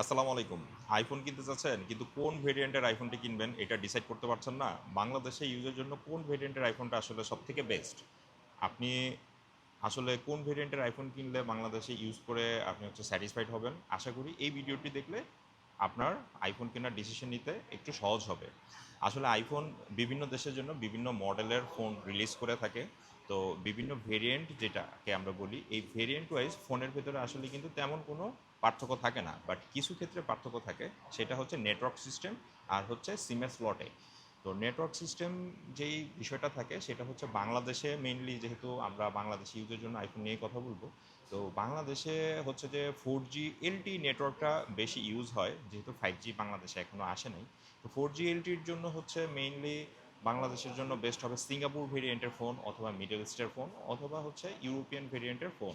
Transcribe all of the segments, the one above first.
আসসালামু আলাইকুম। আইফোন কিনতে চাচ্ছেন, কিন্তু কোন ভেরিয়েন্টের আইফোনটি কিনবেন এটা ডিসাইড করতে পারছেন না। বাংলাদেশে ইউজের জন্য কোন ভেরিয়েন্টের আইফোনটা আসলে সব থেকে বেস্ট আপনি আসলে কোন ভেরিয়েন্টের আইফোন কিনলে বাংলাদেশে ইউজ করে আপনি হচ্ছে স্যাটিসফাইড হবেন? আশা করি এই ভিডিওটি দেখলে আপনার আইফোন কেনার ডিসিশন নিতে একটু সহজ হবে। আসলে আইফোন বিভিন্ন দেশের জন্য বিভিন্ন মডেলের ফোন রিলিজ করে থাকে। তো বিভিন্ন ভেরিয়েন্ট যেটাকে আমরা বলি, এই ভেরিয়েন্ট ওয়াইজ ফোনের ভেতরে আসলে কিন্তু তেমন কোনো পার্থক্য থাকে না বাট কিছু ক্ষেত্রে পার্থক্য থাকে, সেটা হচ্ছে নেটওয়ার্ক সিস্টেম আর হচ্ছে সিমের স্লটে তো নেটওয়ার্ক সিস্টেম যেই বিষয়টা থাকে, সেটা হচ্ছে বাংলাদেশে মেইনলি যেহেতু আমরা বাংলাদেশি ইউজের জন্য আইফোন নিয়ে কথা বলব, তো বাংলাদেশে হচ্ছে যে ফোর জি এলটি নেটওয়ার্কটা বেশি ইউজ হয়, যেহেতু ফাইভ জি বাংলাদেশে এখনও আসে নাই। তো ফোর জি এলটির জন্য হচ্ছে মেইনলি বাংলাদেশের জন্য বেস্ট হবে সিঙ্গাপুর ভেরিয়েন্টের ফোন অথবা মিডল ইস্টের ফোন অথবা হচ্ছে ইউরোপিয়ান ভেরিয়েন্টের ফোন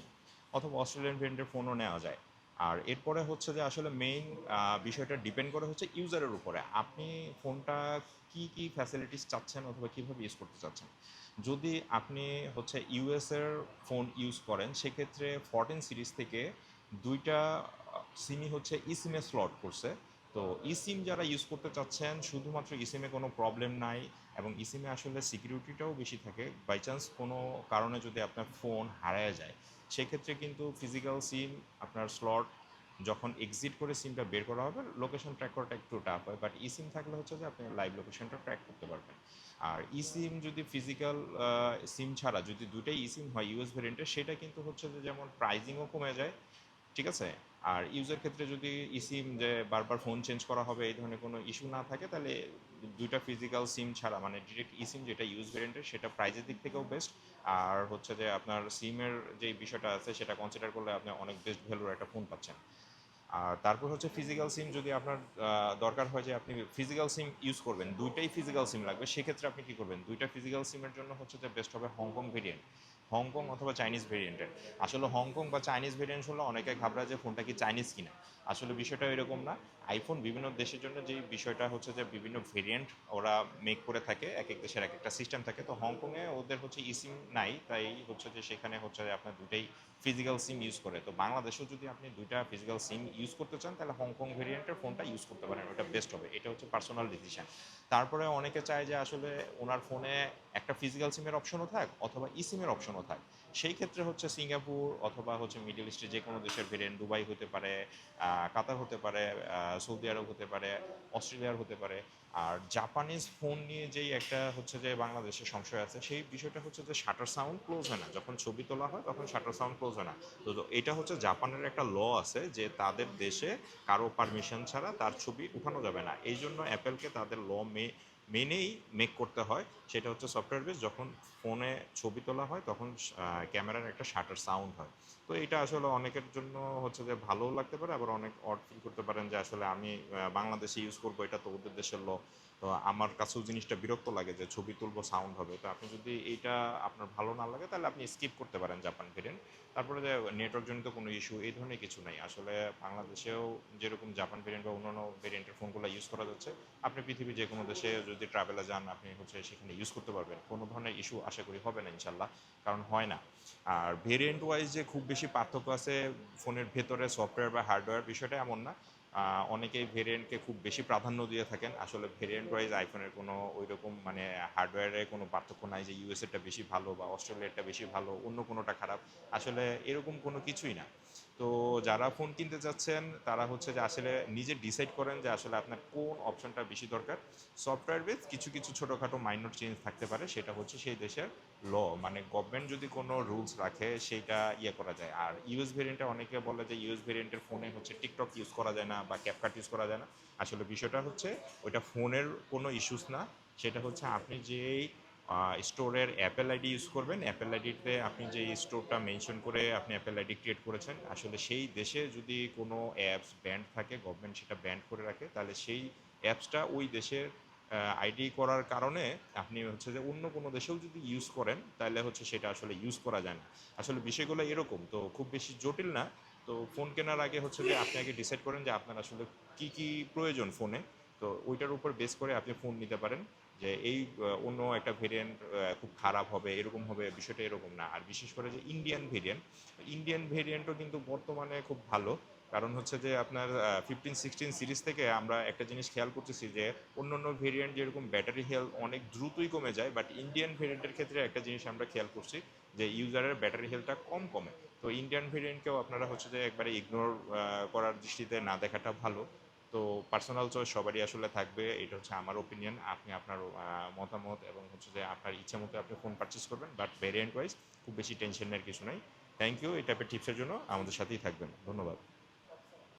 অথবা অস্ট্রেলিয়ান ভেরিয়েন্টের ফোনও নেওয়া যায়। আর এরপরে হচ্ছে যে আসলে মেইন বিষয়টা ডিপেন্ড করে হচ্ছে ইউজারের উপরে। আপনি ফোনটা কি কি ফ্যাসিলিটিস চাচ্ছেন অথবা কীভাবে ইউজ করতে চাচ্ছেন? যদি আপনি হচ্ছে ইউএসের ফোন ইউজ করেন, সেক্ষেত্রে ফরটিন সিরিজ থেকে দুইটা সিমি হচ্ছে ই সিমে স্লট করছে। তো ই সিম যারা ইউজ করতে চাচ্ছেন, শুধুমাত্র ই সিমে কোনো প্রবলেম নাই এবং ই সিমে আসলে সিকিউরিটিটাও বেশি থাকে। বাই চান্স কোনো কারণে যদি আপনার ফোন হারায় যায়, সেক্ষেত্রে কিন্তু ফিজিক্যাল সিম আপনার স্লট যখন এক্সিট করে সিমটা বের করা হবে লোকেশন ট্র্যাক করাটা একটু টাফ হয়। বাট ই সিম থাকলে হচ্ছে যে আপনি লাইভ লোকেশনটা ট্র্যাক করতে পারবেন। আর ই সিম যদি ফিজিক্যাল সিম ছাড়া যদি দুটাই ই সিম হয় ইউএস ভেরিয়েন্টের সেটা কিন্তু হচ্ছে যে যেমন প্রাইজিংও কমে যায় ঠিক আছে? আর ইউজের ক্ষেত্রে যদি ই সিম যে বারবার ফোন চেঞ্জ করা হবে, এই ধরনের কোনো ইস্যু না থাকে, তাহলে দুইটা ফিজিক্যাল সিম ছাড়া মানে ডিরেক্ট ই সিম যেটা ইউজ ভেরিয়েন্টের সেটা প্রাইজের দিক থেকেও বেস্ট আর হচ্ছে যে আপনার সিমের যে বিষয়টা আছে, সেটা কনসিডার করলে আপনি অনেক বেস্ট ভ্যালুর একটা ফোন পাচ্ছেন। আর তারপর হচ্ছে ফিজিক্যাল সিম যদি আপনার দরকার হয় যে আপনি ফিজিক্যাল সিম ইউজ করবেন, দুইটাই ফিজিক্যাল সিম লাগবে, সেক্ষেত্রে আপনি কী করবেন? দুইটা ফিজিক্যাল সিমের জন্য হচ্ছে যে বেস্ট হবে Hong Kong variant Hong Kong অথবা চাইনিজ ভেরিয়েন্টের আসলে হংকং বা চাইনিজ ভেরিয়েন্ট হলে অনেকে ঘাবড়ায় যে ফোনটা কি চাইনিজ কিনা। আসলে বিষয়টা এরকম না। আইফোন বিভিন্ন দেশের জন্য যে বিষয়টা হচ্ছে যে বিভিন্ন ভেরিয়েন্ট ওরা মেক করে থাকে এক এক দেশের এক একটা সিস্টেম থাকে। তো হংকংয়ে ওদের হচ্ছে ই সিম নাই, তাই হচ্ছে যে সেখানে হচ্ছে যে আপনার দুটাই ফিজিক্যাল সিম ইউজ করে। তো বাংলাদেশেও যদি আপনি দুইটা ফিজিক্যাল সিম ইউজ করতে চান, তাহলে হংকং ভেরিয়েন্টের ফোনটা ইউজ করতে পারেন, ওটা বেস্ট হবে। এটা হচ্ছে পার্সোনাল ডিসিশন তারপরে অনেকে চায় যে আসলে ওনার ফোনে একটা ফিজিক্যাল সিমের অপশনও থাক অথবা ই সিমের থাক সেই ক্ষেত্রে হচ্ছে সিঙ্গাপুর অথবা হচ্ছে মিডল ইস্টে যে কোনো দেশের ভেরিয়েন্ট দুবাই হতে পারে কাতার হতে পারে সৌদি আরব হতে পারে, অস্ট্রেলিয়ার হতে পারে। আর জাপানিজ ফোন নিয়ে যেই একটা হচ্ছে যে বাংলাদেশে সংশয় আছে, সেই বিষয়টা হচ্ছে যে শাটার সাউন্ড ক্লোজ হয় না। যখন ছবি তোলা হয়, তখন শাটার সাউন্ড ক্লোজ হয় না। তো এটা হচ্ছে জাপানের একটা ল আছে যে তাদের দেশে কারও পারমিশন ছাড়া তার ছবি উঠানো যাবে না। এই জন্য অ্যাপেলকে তাদের ল মে মেনেই মেক করতে হয়, সেটা হচ্ছে সফটওয়্যার বেস যখন ফোনে ছবি তোলা হয়, তখন ক্যামেরার একটা শাটার সাউন্ড হয়। তো এটা আসলে অনেকের জন্য হচ্ছে যে ভালোও লাগতে পারে, আবার অনেক অড ফিল করতে পারেন যে আসলে আমি বাংলাদেশে ইউজ করব, এটা তো ওদের দেশের ল তো আমার কাছেও জিনিসটা বিরক্ত লাগে যে ছবি তুলবো সাউন্ড হবে। তো আপনি যদি এইটা আপনার ভালো না লাগে, তাহলে আপনি স্কিপ করতে পারেন জাপান ভেরিয়েন্ট তারপরে যে নেটওয়ার্ক জনিত কোনো ইস্যু এই ধরনের কিছু নাই। আসলে বাংলাদেশেও যেরকম জাপান ভেরিয়েন্ট বা অন্যান্য ভেরিয়েন্টের ফোনগুলো ইউজ করা যাচ্ছে, আপনি পৃথিবীর যে কোনো দেশে যদি ট্রাভেলে যান, আপনি হচ্ছে সেখানে ইউজ করতে পারবেন। কোনো ধরনের ইস্যু আশা করি হবে না ইনশাল্লাহ কারণ হয় না। আর ভেরিয়েন্ট ওয়াইজ যে খুব বেশি পার্থক্য আছে, ফোনের ভেতরে সফটওয়্যার বা হার্ডওয়্যার বিষয়টা এমন না। অনেকেই ভেরিয়েন্টকে খুব বেশি প্রাধান্য দিয়ে থাকেন। আসলে ভেরিয়েন্ট ওয়াইজ আইফোনের কোনো ওই রকম মানে হার্ডওয়্যারে কোনো পার্থক্য নাই যে ইউএসএরটা বেশি ভালো বা অস্ট্রেলিয়ারটা বেশি ভালো, অন্য কোনোটা খারাপ। আসলে এরকম কোনো কিছুই না। তো যারা ফোন কিনতে যাচ্ছেন তারা হচ্ছে যে আসলে নিজে ডিসাইড করেন যে আসলে আপনার কোন অপশনটা বেশি দরকার। সফটওয়্যার বেস কিছু কিছু ছোটোখাটো মাইনর চেঞ্জ থাকতে পারে, সেটা হচ্ছে সেই দেশের ল মানে গভর্নমেন্ট যদি কোনো রুলস রাখে সেইটা ইয়ে করা যায়। আর ইউএস ভেরিয়েন্টে অনেকে বলে যে ইউএস ভেরিয়েন্টের ফোনে হচ্ছে টিকটক ইউজ করা যায় না বা ক্যাপকাট ইউজ করা যায় না। আসলে বিষয়টা হচ্ছে, ওইটা ফোনের কোনো ইস্যুস না। সেটা হচ্ছে আপনি যেই স্টোরের অ্যাপেল আইডি ইউজ করবেন। অ্যাপেল আইডিতে আপনি যে স্টোরটা মেনশন করে আপনি অ্যাপেল আইডি ক্রিয়েট করেছেন, আসলে সেই দেশে যদি কোনো অ্যাপস ব্যান্ড থাকে গভর্নমেন্ট সেটা ব্যান্ড করে রাখে, তাহলে সেই অ্যাপসটা ওই দেশের আইডি করার কারণে আপনি হচ্ছে যে অন্য কোনো দেশেও যদি ইউজ করেন, তাহলে হচ্ছে সেটা আসলে ইউজ করা যায় না। আসলে বিষয়গুলো এরকম, তো খুব বেশি জটিল না। তো ফোন কেনার আগে হচ্ছে যে আপনি আগে ডিসাইড করেন যে আপনার আসলে কি কি প্রয়োজন ফোনে তো ওইটার উপর বেস করে আপনি ফোন নিতে পারেন যে এই অন্য একটা ভেরিয়েন্ট খুব খারাপ হবে, এরকম হবে, বিষয়টা এরকম না। আর বিশেষ করে যে ইন্ডিয়ান ভেরিয়েন্ট ইন্ডিয়ান ভেরিয়েন্টও কিন্তু বর্তমানে খুব ভালো। কারণ হচ্ছে যে আপনার ফিফটিন সিক্সটিন সিরিজ থেকে আমরা একটা জিনিস খেয়াল করতেছি যে অন্য অন্য ভেরিয়েন্ট যেরকম ব্যাটারি হেলথ অনেক দ্রুতই কমে যায় বাট ইন্ডিয়ান ভেরিয়েন্টের ক্ষেত্রে একটা জিনিস আমরা খেয়াল করছি যে ইউজারের ব্যাটারি হেলথটা কম কমে। তো ইন্ডিয়ান ভেরিয়েন্টকেও আপনারা হচ্ছে যে একবারে ইগনোর করার দৃষ্টিতে না দেখাটা ভালো। তো পার্সোনাল চয়েস সবারই আসলে থাকবে, এটা হচ্ছে আমার ওপিনিয়ন আপনি আপনার মতামত এবং হচ্ছে যে আপনার ইচ্ছা মতো আপনি ফোন পারচেস করবেন বাট ভেরিয়েন্ট ওয়াইজ খুব বেশি টেনশনের কিছু নাই। থ্যাংক ইউ এই টাইপের টিপসের জন্য আমাদের সাথেই থাকবেন। ধন্যবাদ।